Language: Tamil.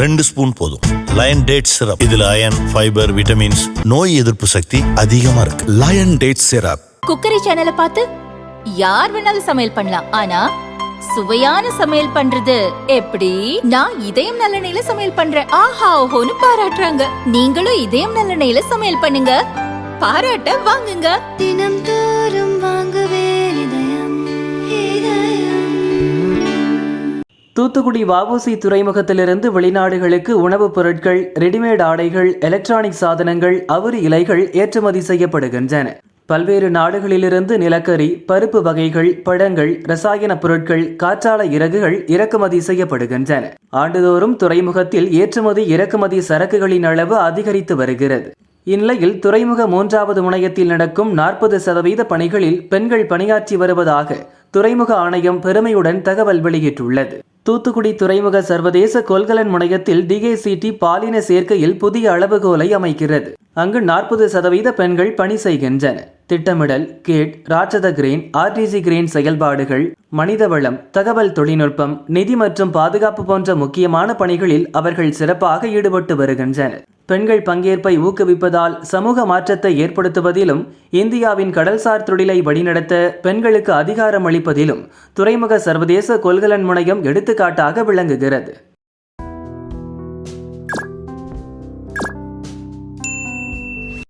ரெண்டு ஸ்பூன் போதும். லயன் டேட் சிரப் இதுல அயன் ஃபைபர் விட்டமின்ஸ் நோய் எதிர்ப்பு சக்தி அதிகமா இருக்கு. லயன் டேட் சிரப் குக்கரி சேனலை பார்த்து யார் வேணாலும் சமையல் பண்ணலாம். ஆனா சுவையான சமையல் பண்றது எப்படி? நான் இதயம் நல்லெண்ணெயில சமையல் பண்றேன். ஆஹா ஓஹோன்னு பாராட்டுறாங்க. நீங்களும் இதயம் நல்லெண்ணெயில சமையல் பண்ணுங்க. பாராட்ட வாங்குங்க. தினம் தோறும் வாங்குவே தூத்துக்குடி வஉசி துறைமுகத்திலிருந்து வெளிநாடுகளுக்கு உணவுப் பொருட்கள் ரெடிமேட் ஆடைகள் எலக்ட்ரானிக் சாதனங்கள் அவுரி இலைகள் ஏற்றுமதி செய்யப்படுகின்றன. பல்வேறு நாடுகளிலிருந்து நிலக்கரி பருப்பு வகைகள் பழங்கள் ரசாயன பொருட்கள் காற்றாலை இறகுகள் இறக்குமதி செய்யப்படுகின்றன. ஆண்டுதோறும் துறைமுகத்தில் ஏற்றுமதி இறக்குமதி சரக்குகளின் அளவு அதிகரித்து வருகிறது. இந்நிலையில் துறைமுக மூன்றாவது முனையத்தில் நடக்கும் நாற்பது சதவீத பணிகளில் பெண்கள் பணியாற்றி வருவதாக துறைமுக ஆணையம் பெருமையுடன் தகவல் வெளியிட்டுள்ளது. தூத்துக்குடி துறைமுக சர்வதேச கொள்கலன் முனையத்தில் டிகேசிடி பாலின சேர்க்கையில் புதிய அளவுகோலை அமைக்கிறது. அங்கு நாற்பது சதவீத பெண்கள் பணி செய்கின்றனர். திட்டமிடல் கேட் ராட்சத கிரேன் ஆர்டிஜி கிரேன் செயல்பாடுகள் மனிதவளம் தகவல் தொழில்நுட்பம் நிதி மற்றும் பாதுகாப்பு போன்ற முக்கியமான பணிகளில் அவர்கள் சிறப்பாக ஈடுபட்டு வருகின்றனர். பெண்கள் பங்கேற்பை ஊக்குவிப்பதால் சமூக மாற்றத்தை ஏற்படுத்துவதிலும் இந்தியாவின் கடல்சார் தொழிலை வழிநடத்த பெண்களுக்கு அதிகாரம் அளிப்பதிலும் துறைமுக சர்வதேச கொள்கலன் முனையம் எடுத்துக்காட்டாக விளங்குகிறது.